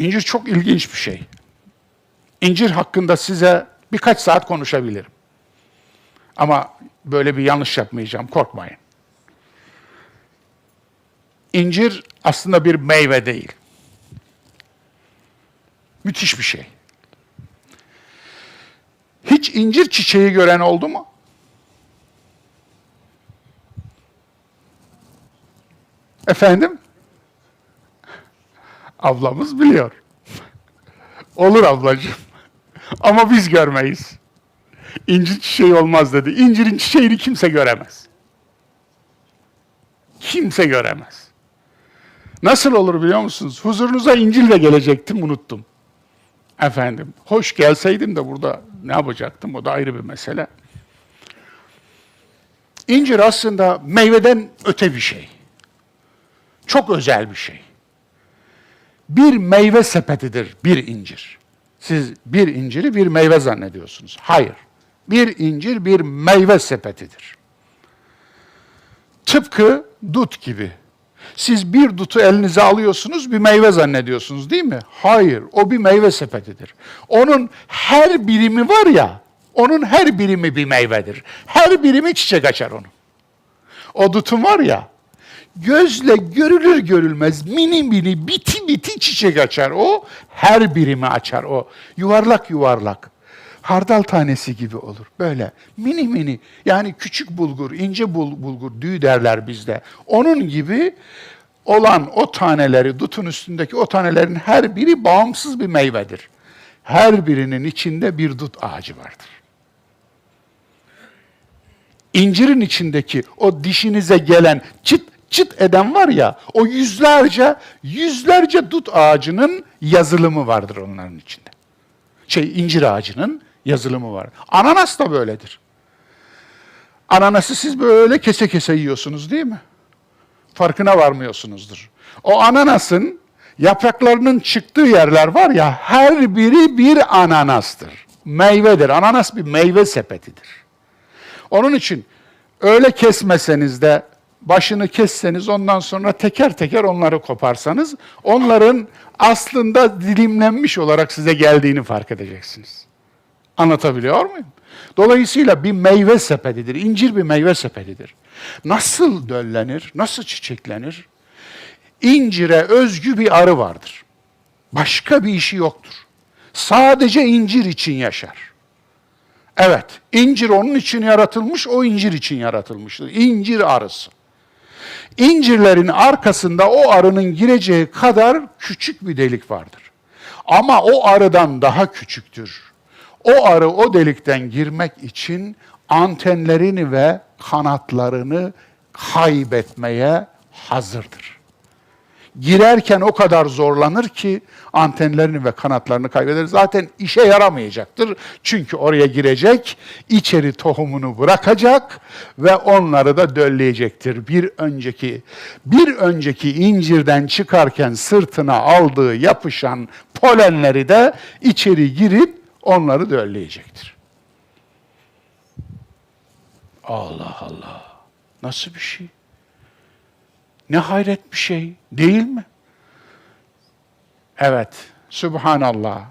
İncir çok ilginç bir şey. İncir hakkında size birkaç saat konuşabilirim. Ama böyle bir yanlış yapmayacağım, korkmayın. İncir aslında bir meyve değil. Müthiş bir şey. Hiç incir çiçeği gören oldu mu? Efendim? Ablamız biliyor. Olur ablacığım. Ama biz görmeyiz. İncir çiçeği olmaz dedi. İncirin çiçeğini kimse göremez. Kimse göremez. Nasıl olur biliyor musunuz? Huzurunuza İncil'le gelecektim, unuttum. Efendim, hoş gelseydim de burada ne yapacaktım? O da ayrı bir mesele. İncir aslında meyveden öte bir şey. Çok özel bir şey. Bir meyve sepetidir bir incir. Siz bir inciri bir meyve zannediyorsunuz. Hayır. Bir incir bir meyve sepetidir. Tıpkı dut gibi. Siz bir dutu elinize alıyorsunuz, bir meyve zannediyorsunuz değil mi? Hayır, o bir meyve sepetidir. Onun her birimi var ya, onun her birimi bir meyvedir. Her birimi çiçek açar onun. O dutun var ya, gözle görülür görülmez mini mini biti biti çiçek açar o. Her birimi açar o. Yuvarlak yuvarlak. Hardal tanesi gibi olur. Böyle mini mini yani küçük bulgur, ince bul, bulgur düğü derler bizde. Onun gibi olan o taneleri, dutun üstündeki o tanelerin her biri bağımsız bir meyvedir. Her birinin içinde bir dut ağacı vardır. İncirin içindeki o dişinize gelen çıt çıt eden var ya, o yüzlerce, yüzlerce dut ağacının yazılımı vardır onların içinde. Şey, incir ağacının yazılımı var. Ananas da böyledir. Ananası siz böyle kese kese yiyorsunuz değil mi? Farkına varmıyorsunuzdur. O ananasın yapraklarının çıktığı yerler var ya, her biri bir ananastır. Meyvedir. Ananas bir meyve sepetidir. Onun için öyle kesmeseniz de başını kesseniz ondan sonra teker teker onları koparsanız onların aslında dilimlenmiş olarak size geldiğini fark edeceksiniz. Anlatabiliyor muyum? Dolayısıyla bir meyve sepetidir. İncir bir meyve sepetidir. Nasıl döllenir, nasıl çiçeklenir? İncire özgü bir arı vardır. Başka bir işi yoktur. Sadece incir için yaşar. Evet, incir onun için yaratılmış, o incir için yaratılmıştır. İncir arısı. İncirlerin arkasında o arının gireceği kadar küçük bir delik vardır. Ama o arıdan daha küçüktür. O arı o delikten girmek için antenlerini ve kanatlarını kaybetmeye hazırdır. Girerken o kadar zorlanır ki antenlerini ve kanatlarını kaybeder. Zaten işe yaramayacaktır. Çünkü oraya girecek, içeri tohumunu bırakacak ve onları da dölleyecektir. Bir önceki bir önceki incirden çıkarken sırtına aldığı yapışan polenleri de içeri girip onları dölleyecektir. Allah Allah. Nasıl bir şey? Ne hayret bir şey değil mi? Evet. Subhanallah.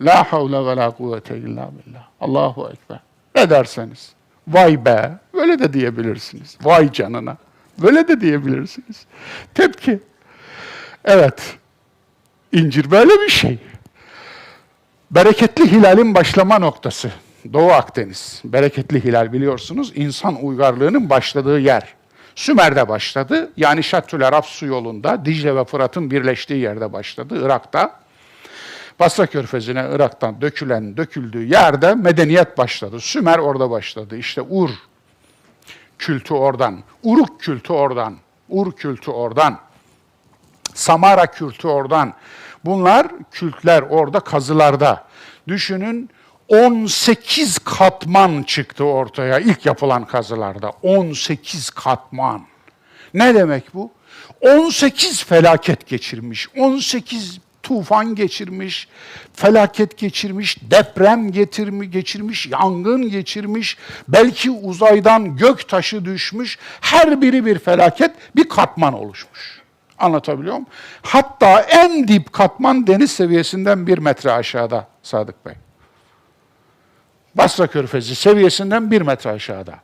La havle ve la kuvvete illa billah. Allahu Ekber. Ne derseniz. Vay be. Böyle de diyebilirsiniz. Vay canına. Böyle de diyebilirsiniz. Tepki. Evet. İncir böyle bir şey. Bereketli hilalin başlama noktası. Doğu Akdeniz. Bereketli hilal biliyorsunuz insan uygarlığının başladığı yer. Sümer'de başladı. Yani Şattül Arap su yolunda Dicle ve Fırat'ın birleştiği yerde başladı. Irak'ta. Basra Körfezi'ne Irak'tan dökülen, döküldüğü yerde medeniyet başladı. Sümer orada başladı. İşte Ur kültü oradan. Uruk kültü oradan. Ur kültü oradan. Samara kültü oradan. Bunlar kültler orada kazılarda. Düşünün 18 katman çıktı ortaya ilk yapılan kazılarda. 18 katman. Ne demek bu? 18 felaket geçirmiş. 18 tufan geçirmiş, felaket geçirmiş, deprem getirmi, geçirmiş, yangın geçirmiş, belki uzaydan gök taşı düşmüş. Her biri bir felaket, bir katman oluşmuş. Anlatabiliyor muyum? Hatta en dip katman deniz seviyesinden bir metre aşağıda Sadık Bey. Basra Körfezi seviyesinden bir metre aşağıda.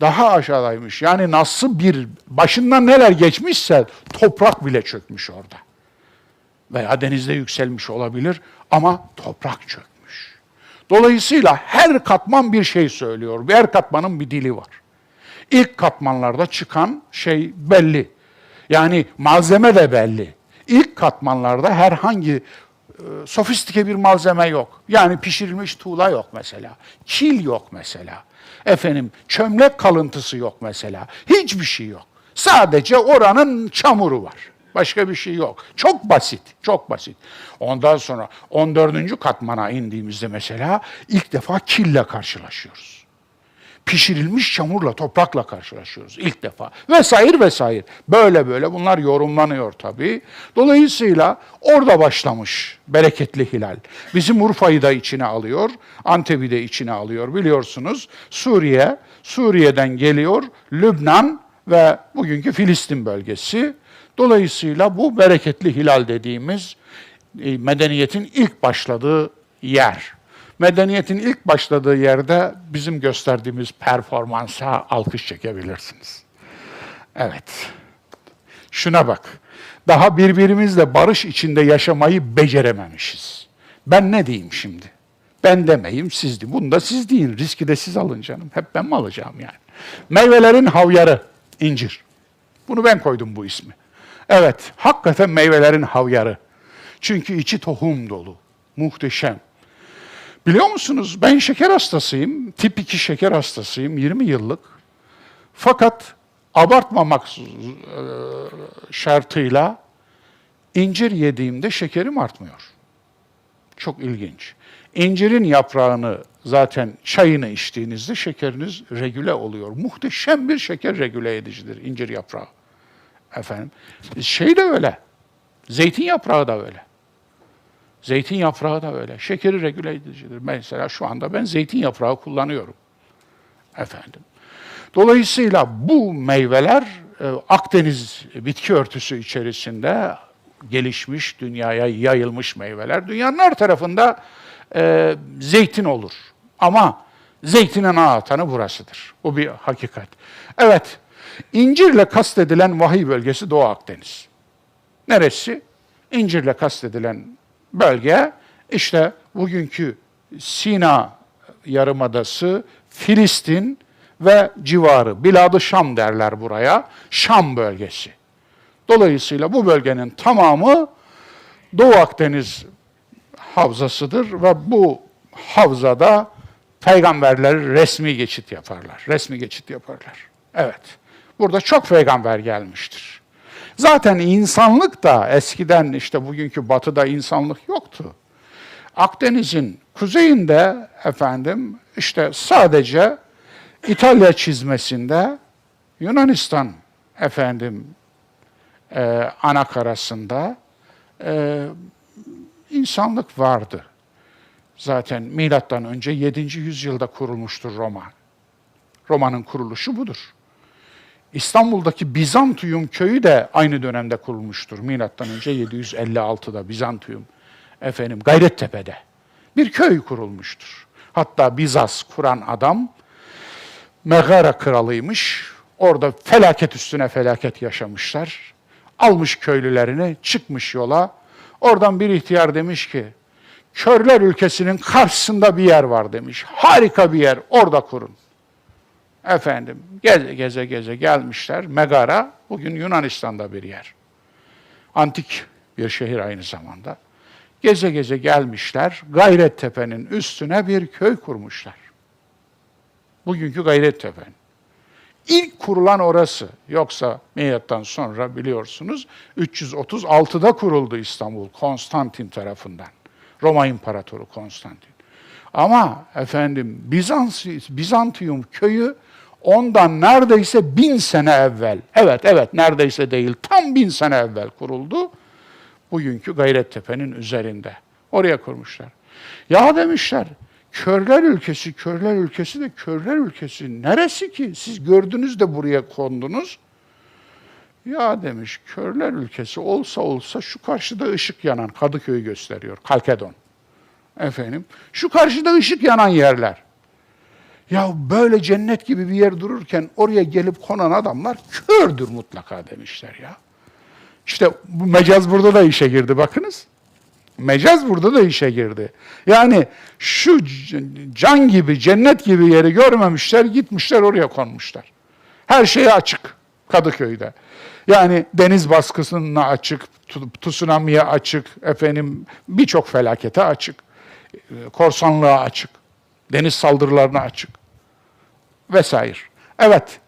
Daha aşağıdaymış. Yani nasıl bir, başından neler geçmişse toprak bile çökmüş orada. Veya denizde yükselmiş olabilir ama toprak çökmüş. Dolayısıyla her katman bir şey söylüyor. Her katmanın bir dili var. İlk katmanlarda çıkan şey belli. Yani malzeme de belli. İlk katmanlarda herhangi sofistike bir malzeme yok. Yani pişirilmiş tuğla yok mesela. Kil yok mesela. Efendim çömlek kalıntısı yok mesela. Hiçbir şey yok. Sadece oranın çamuru var. Başka bir şey yok. Çok basit, çok basit. Ondan sonra 14. katmana indiğimizde mesela ilk defa kille karşılaşıyoruz pişirilmiş çamurla, toprakla karşılaşıyoruz ilk defa. Vesaire vesaire. Böyle böyle bunlar yorumlanıyor tabii. Dolayısıyla orada başlamış bereketli hilal. Bizim Urfa'yı da içine alıyor, Antep'i de içine alıyor biliyorsunuz. Suriye, Suriye'den geliyor, Lübnan ve bugünkü Filistin bölgesi. Dolayısıyla bu bereketli hilal dediğimiz e, medeniyetin ilk başladığı yer. Medeniyetin ilk başladığı yerde bizim gösterdiğimiz performansa alkış çekebilirsiniz. Evet. Şuna bak. Daha birbirimizle barış içinde yaşamayı becerememişiz. Ben ne diyeyim şimdi? Ben demeyeyim, siz deyin. Bunu da siz deyin. Riski de siz alın canım. Hep ben mi alacağım yani? Meyvelerin havyarı, incir. Bunu ben koydum bu ismi. Evet, hakikaten meyvelerin havyarı. Çünkü içi tohum dolu. Muhteşem. Biliyor musunuz ben şeker hastasıyım. Tip 2 şeker hastasıyım 20 yıllık. Fakat abartmamak e, şartıyla incir yediğimde şekerim artmıyor. Çok ilginç. İncirin yaprağını zaten çayını içtiğinizde şekeriniz regüle oluyor. Muhteşem bir şeker regüle edicidir incir yaprağı. Efendim şey de öyle. Zeytin yaprağı da öyle. Zeytin yaprağı da öyle. Şekeri regüle edicidir. Mesela şu anda ben zeytin yaprağı kullanıyorum. Efendim. Dolayısıyla bu meyveler e, Akdeniz bitki örtüsü içerisinde gelişmiş, dünyaya yayılmış meyveler. Dünyanın her tarafında e, zeytin olur. Ama zeytinin ana atanı burasıdır. Bu bir hakikat. Evet, incirle kastedilen vahiy bölgesi Doğu Akdeniz. Neresi? İncirle kastedilen bölge işte bugünkü Sina Yarımadası, Filistin ve civarı. Bilad-ı Şam derler buraya. Şam bölgesi. Dolayısıyla bu bölgenin tamamı Doğu Akdeniz havzasıdır ve bu havzada peygamberler resmi geçit yaparlar. Resmi geçit yaparlar. Evet. Burada çok peygamber gelmiştir. Zaten insanlık da eskiden işte bugünkü batıda insanlık yoktu. Akdeniz'in kuzeyinde efendim işte sadece İtalya çizmesinde Yunanistan efendim e, ana karasında e, insanlık vardı. Zaten milattan önce 7. yüzyılda kurulmuştur Roma. Roma'nın kuruluşu budur. İstanbul'daki Bizantium köyü de aynı dönemde kurulmuştur. Milattan önce 756'da Bizantium efendim Gayrettepe'de bir köy kurulmuştur. Hatta Bizas kuran adam Megara kralıymış. Orada felaket üstüne felaket yaşamışlar. Almış köylülerini, çıkmış yola. Oradan bir ihtiyar demiş ki, Körler ülkesinin karşısında bir yer var demiş. Harika bir yer, orada kurun. Efendim geze geze geze gelmişler. Megara bugün Yunanistan'da bir yer. Antik bir şehir aynı zamanda. Geze geze gelmişler. Gayrettepe'nin üstüne bir köy kurmuşlar. Bugünkü Gayrettepe. İlk kurulan orası. Yoksa milattan sonra biliyorsunuz 336'da kuruldu İstanbul Konstantin tarafından. Roma İmparatoru Konstantin. Ama efendim Bizans, Bizantium köyü ondan neredeyse bin sene evvel, evet evet neredeyse değil, tam bin sene evvel kuruldu. Bugünkü Gayrettepe'nin üzerinde. Oraya kurmuşlar. Ya demişler, körler ülkesi, körler ülkesi de körler ülkesi neresi ki? Siz gördünüz de buraya kondunuz. Ya demiş körler ülkesi olsa olsa şu karşıda ışık yanan Kadıköy'ü gösteriyor. Kalkedon. Efendim şu karşıda ışık yanan yerler. Ya böyle cennet gibi bir yer dururken oraya gelip konan adamlar kördür mutlaka demişler ya. İşte bu mecaz burada da işe girdi bakınız. Mecaz burada da işe girdi. Yani şu can gibi, cennet gibi yeri görmemişler, gitmişler oraya konmuşlar. Her şeye açık Kadıköy'de. Yani deniz baskısına açık, tsunami'ye açık, efendim birçok felakete açık. E, Korsanlığa açık, deniz saldırılarına açık vesaire. Evet,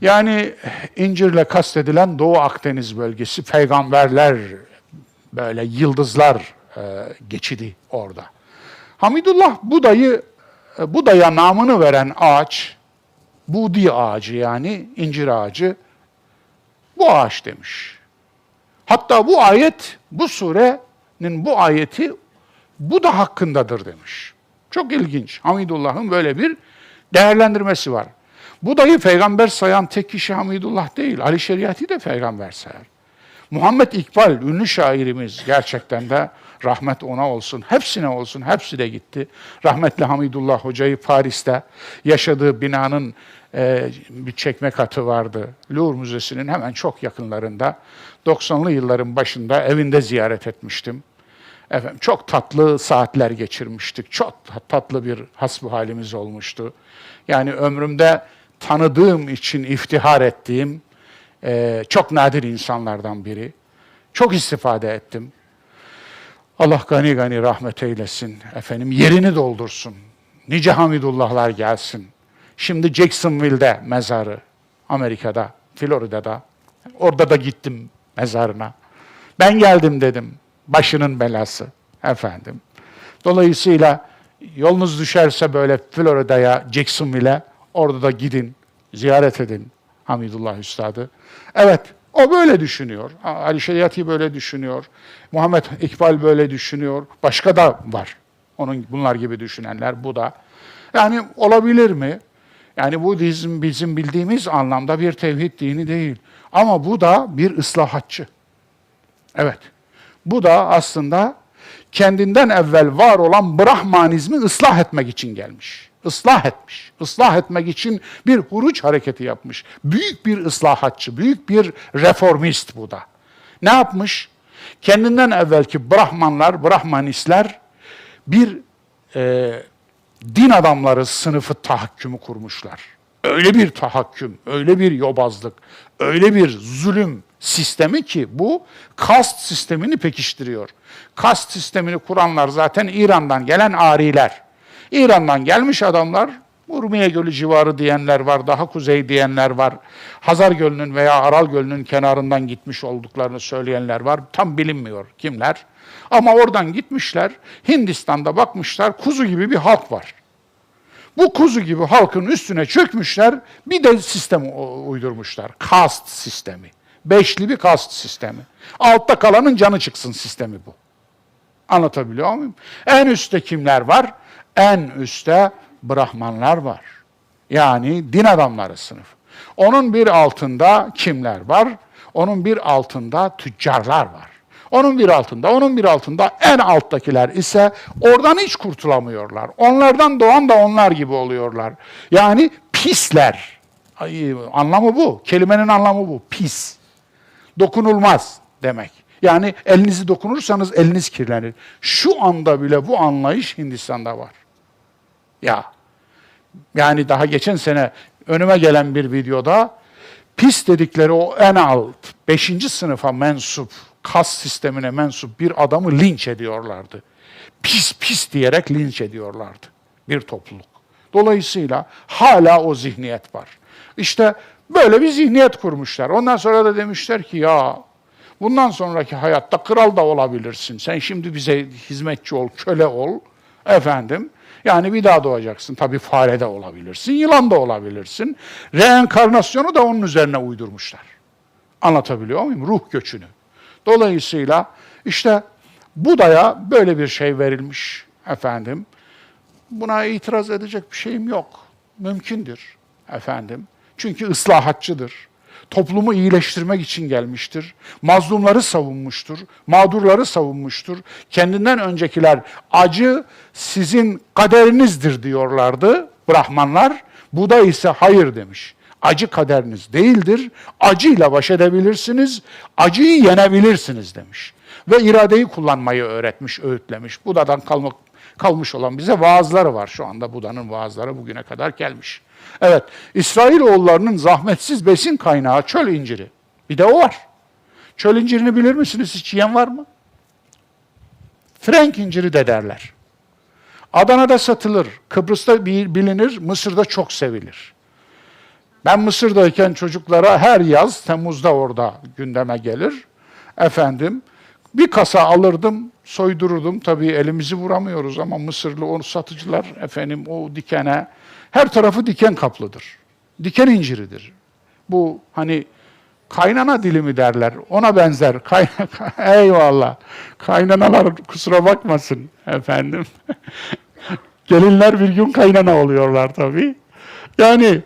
yani İncir'le kastedilen Doğu Akdeniz bölgesi, peygamberler, böyle yıldızlar e, geçidi orada. Hamidullah Buda'yı, e, Buda'ya namını veren ağaç, Budi ağacı yani incir ağacı, bu ağaç demiş. Hatta bu ayet, bu surenin bu ayeti Buda hakkındadır demiş. Çok ilginç. Hamidullah'ın böyle bir değerlendirmesi var. Buda'yı peygamber sayan tek kişi Hamidullah değil. Ali Şeriat'i de peygamber sayar. Muhammed İkbal, ünlü şairimiz gerçekten de rahmet ona olsun, hepsine olsun, hepsi de gitti. Rahmetli Hamidullah Hoca'yı Paris'te yaşadığı binanın e, bir çekme katı vardı. Louvre Müzesi'nin hemen çok yakınlarında. 90'lı yılların başında evinde ziyaret etmiştim. Efendim çok tatlı saatler geçirmiştik. Çok ta- tatlı bir hasbuhalimiz olmuştu. Yani ömrümde tanıdığım için iftihar ettiğim e, çok nadir insanlardan biri. Çok istifade ettim. Allah gani gani rahmet eylesin. Efendim yerini doldursun. Nice Hamidullahlar gelsin. Şimdi Jacksonville'de mezarı. Amerika'da, Florida'da. Orada da gittim mezarına. Ben geldim dedim. Başının belası efendim. Dolayısıyla yolunuz düşerse böyle Florida'ya, Jacksonville'e orada da gidin, ziyaret edin Hamidullah Üstad'ı. Evet, o böyle düşünüyor. Ali Şeriat'i böyle düşünüyor. Muhammed İkbal böyle düşünüyor. Başka da var. Onun bunlar gibi düşünenler. Bu da. Yani olabilir mi? Yani bu bizim, bizim bildiğimiz anlamda bir tevhid dini değil. Ama bu da bir ıslahatçı. Evet. Bu da aslında kendinden evvel var olan Brahmanizmi ıslah etmek için gelmiş. Islah etmiş. Islah etmek için bir huruç hareketi yapmış. Büyük bir ıslahatçı, büyük bir reformist bu da. Ne yapmış? Kendinden evvelki Brahmanlar, Brahmanistler bir e, din adamları sınıfı tahakkümü kurmuşlar. Öyle bir tahakküm, öyle bir yobazlık, öyle bir zulüm sistemi ki bu kast sistemini pekiştiriyor. Kast sistemini kuranlar zaten İran'dan gelen ariler. İran'dan gelmiş adamlar, Urmiye Gölü civarı diyenler var, daha kuzey diyenler var. Hazar Gölü'nün veya Aral Gölü'nün kenarından gitmiş olduklarını söyleyenler var. Tam bilinmiyor kimler. Ama oradan gitmişler, Hindistan'da bakmışlar, kuzu gibi bir halk var. Bu kuzu gibi halkın üstüne çökmüşler, bir de sistem uydurmuşlar. Kast sistemi. Beşli bir kast sistemi. Altta kalanın canı çıksın sistemi bu. Anlatabiliyor muyum? En üstte kimler var? En üstte Brahmanlar var. Yani din adamları sınıf. Onun bir altında kimler var? Onun bir altında tüccarlar var. Onun bir altında, onun bir altında en alttakiler ise oradan hiç kurtulamıyorlar. Onlardan doğan da onlar gibi oluyorlar. Yani pisler. Ay, anlamı bu. Kelimenin anlamı bu. Pis dokunulmaz demek. Yani elinizi dokunursanız eliniz kirlenir. Şu anda bile bu anlayış Hindistan'da var. Ya yani daha geçen sene önüme gelen bir videoda pis dedikleri o en alt 5. sınıfa mensup, kas sistemine mensup bir adamı linç ediyorlardı. Pis pis diyerek linç ediyorlardı bir topluluk. Dolayısıyla hala o zihniyet var. İşte böyle bir zihniyet kurmuşlar. Ondan sonra da demişler ki ya bundan sonraki hayatta kral da olabilirsin. Sen şimdi bize hizmetçi ol, köle ol. Efendim yani bir daha doğacaksın. Tabii fare de olabilirsin, yılan da olabilirsin. Reenkarnasyonu da onun üzerine uydurmuşlar. Anlatabiliyor muyum? Ruh göçünü. Dolayısıyla işte Buda'ya böyle bir şey verilmiş efendim. Buna itiraz edecek bir şeyim yok. Mümkündür efendim. Çünkü ıslahatçıdır. Toplumu iyileştirmek için gelmiştir. Mazlumları savunmuştur. Mağdurları savunmuştur. Kendinden öncekiler acı sizin kaderinizdir diyorlardı Brahmanlar. Buda ise hayır demiş. Acı kaderiniz değildir. Acıyla baş edebilirsiniz. Acıyı yenebilirsiniz demiş. Ve iradeyi kullanmayı öğretmiş, öğütlemiş. Buda'dan kalmak, kalmış olan bize vaazları var. Şu anda Buda'nın vaazları bugüne kadar gelmiş. Evet, İsrailoğullarının zahmetsiz besin kaynağı çöl inciri. Bir de o var. Çöl incirini bilir misiniz? Hiç yiyen var mı? Frank inciri de derler. Adana'da satılır, Kıbrıs'ta bi- bilinir, Mısır'da çok sevilir. Ben Mısır'dayken çocuklara her yaz Temmuz'da orada gündeme gelir. Efendim bir kasa alırdım, soydururdum. Tabii elimizi vuramıyoruz ama Mısırlı o satıcılar efendim o dikene her tarafı diken kaplıdır. Diken inciridir. Bu hani kaynana dilimi derler. Ona benzer. Eyvallah. Kaynanalar kusura bakmasın efendim. Gelinler bir gün kaynana oluyorlar tabii. Yani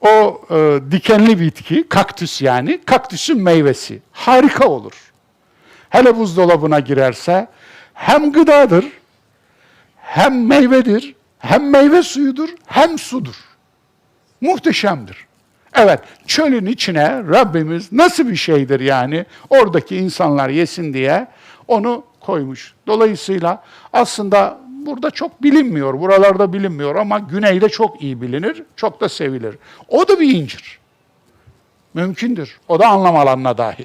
o e, dikenli bitki, kaktüs yani, kaktüsün meyvesi. Harika olur. Hele buzdolabına girerse hem gıdadır, hem meyvedir, hem meyve suyudur, hem sudur. Muhteşemdir. Evet, çölün içine Rabbimiz nasıl bir şeydir yani oradaki insanlar yesin diye onu koymuş. Dolayısıyla aslında burada çok bilinmiyor, buralarda bilinmiyor ama güneyde çok iyi bilinir, çok da sevilir. O da bir incir. Mümkündür. O da anlam alanına dahil.